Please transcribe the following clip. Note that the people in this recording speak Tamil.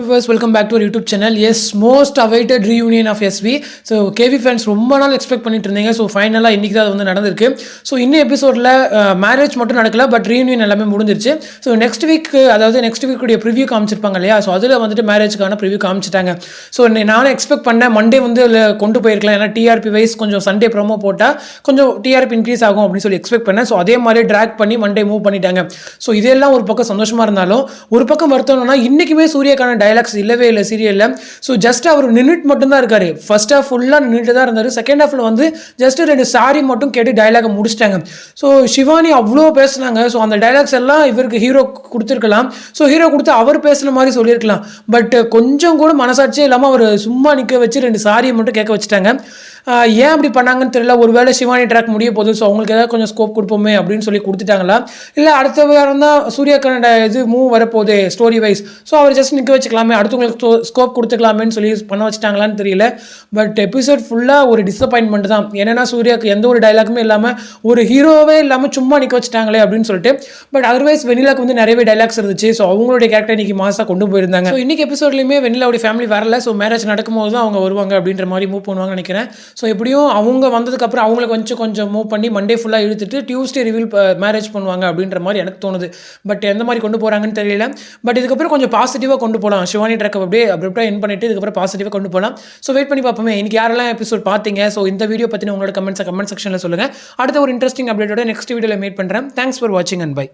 Viewers welcome back to YouTube channel as most awaited reunion of SV so KV fans ரொம்ப நாள் எக்ஸ்பெக்ட் பண்ணிட்டு இருந்தீங்க. ஸோ ஃபைனலாக இன்றைக்கி தான் அது வந்து நடந்திருக்கு. ஸோ இன்னும் எபிசோடில் மேரேஜ் மட்டும் நடக்கல பட் ரீயூனியன் எல்லாமே முடிஞ்சிருச்சு. ஸோ நெக்ஸ்ட் வீக் அதாவது நெக்ஸ்ட் வீக்குடைய ப்ரிவியூ காமிச்சிருப்பாங்க இல்லையா? ஸோ அதில் வந்துட்டு மேரேஜ்க்கான ப்ரிவியூ காமிச்சிட்டாங்க. ஸோ நானும் எக்ஸ்பெக்ட் பண்ணேன். மண்டே வந்து அதில் கொண்டு போயிருக்கலாம். ஏன்னா டிஆர்பி வைஸ் கொஞ்சம் சண்டே ப்ரோமோ போட்டால் கொஞ்சம் டிஆர்பி இன்க்ரீஸ் ஆகும் அப்படின்னு சொல்லி எக்ஸ்பெக்ட் பண்ணேன். ஸோ அதே மாதிரி ட்ராக் பண்ணி மண்டே மூவ் பண்ணிட்டாங்க. ஸோ இதெல்லாம் ஒரு பக்கம் சந்தோஷமாக இருந்தாலும் ஒரு பக்கம் வருத்தம்னா இன்றைக்குமே சூரியக்கான டைலாக்ஸ் இல்லவே இல்லை சீரியலில் ஸோ ஜஸ்ட் அவர் நின்றுட்டு மட்டும்தான் இருக்காரு. ஃபர்ஸ்ட் ஹாஃப் ஃபுல்லாக நின்றுட்டு தான் இருந்தார். செகண்ட் ஹாஃபில் வந்து ஜஸ்ட் ரெண்டு சாரி மட்டும் கேட்டு டைலாகை முடிச்சிட்டாங்க. ஸோ சிவானி அவ்வளோ பேசுனாங்க. ஸோ அந்த டைலாக்ஸ் எல்லாம் இவருக்கு ஹீரோ கொடுத்துருக்கலாம். ஸோ ஹீரோ கொடுத்து அவர் பேசுன மாதிரி சொல்லியிருக்கலாம். பட் கொஞ்சம் கூட மனசாட்சியே இல்லாமல் அவர் சும்மா நிற்க வச்சு ரெண்டு சாரியை மட்டும் கேட்க வச்சுட்டாங்க. ஏன் அப்படி பண்ணாங்கன்னு தெரியல. ஒருவேளை சிவானி ட்ராக் முடிய போகுது ஸோ அவங்களுக்கு ஏதாவது கொஞ்சம் ஸ்கோப் கொடுப்போமே அப்படின்னு சொல்லி கொடுத்துட்டாங்களா? இல்லை அடுத்த வாரம் தான் சூர்யாக்கான இது மூவ் வரப்போகுது ஸ்டோரி வைஸ் ஸோ அவர் ஜஸ்ட் நிற்க வச்சுக்கலாமே அடுத்தவங்களுக்கு ஸ்கோப் கொடுத்துக்கலாமேன்னு சொல்லி பண்ண வச்சுட்டாங்களான்னு தெரியல. பட் எபிசோட் ஃபுல்லாக ஒரு டிசப்பாயின்மெண்ட் தான். என்னென்னா சூர்யாக்கு எந்த ஒரு டைலாக்குமே இல்லாமல் ஒரு ஹீரோவே இல்லாமல் சும்மா நிற்க வச்சுட்டாங்களே அப்படின்னு சொல்லிட்டு. பட் அதர்வைஸ் வெனிலாக்கு வந்து நிறையவே டைலாக்ஸ் இருந்துச்சு. ஸோ அவங்களுடைய கேரக்டர் இன்னைக்கு மாசாக கொண்டு போயிருந்தாங்க. ஸோ இன்னைக்கு எபிசோட்லையுமே வெனிலாவுடைய ஃபேமிலி வரல. ஸோ மேரேஜ் நடக்கும்போது தான் அவங்க வருவாங்க அப்படின்ற மாதிரி மூவ் பண்ணுவாங்கன்னு நினைக்கிறேன். ஸோ எப்படியும் அவங்க வந்ததுக்கப்புறம் அவங்கள கொஞ்சம் கொஞ்சம் மூவ் பண்ணி மண்டே ஃபுல்லாக இழுத்துட்டு டியூஸ்டே ரிவீல் மேரேஜ் பண்ணுவாங்க அப்படின்ற மாதிரி எனக்கு தோணுது. பட் எந்த மாதிரி கொண்டு போகிறாங்கன்னு தெரியல. பட் இதுக்கப்புறம் கொஞ்சம் பாசிட்டிவாக கொண்டு போகலாம் சிவானி ட்ராக் அப்படியே அப்படியே என் பண்ணிட்டு இதுக்கப்புறம் பாசிட்டிவாக கொண்டு போகலாம் ஸோ வெயிட் பண்ணி பார்ப்போமே. இன்னைக்கு யாரெல்லாம் எபிசோட் பார்த்தீங்க? ஸோ இந்த வீடியோ பற்றின உங்களோட கமெண்ட்ஸை கமெண்ட் செக்ஷனில் சொல்லுங்கள் அடுத்த ஒரு இன்ட்ரெஸ்டிங் அப்டேட்டோட நெக்ஸ்ட் வீடியோவில் மீட் பண்ணுறேன் தேங்க்ஸ் ஃபார் வாட்சிங் அண்ட் பை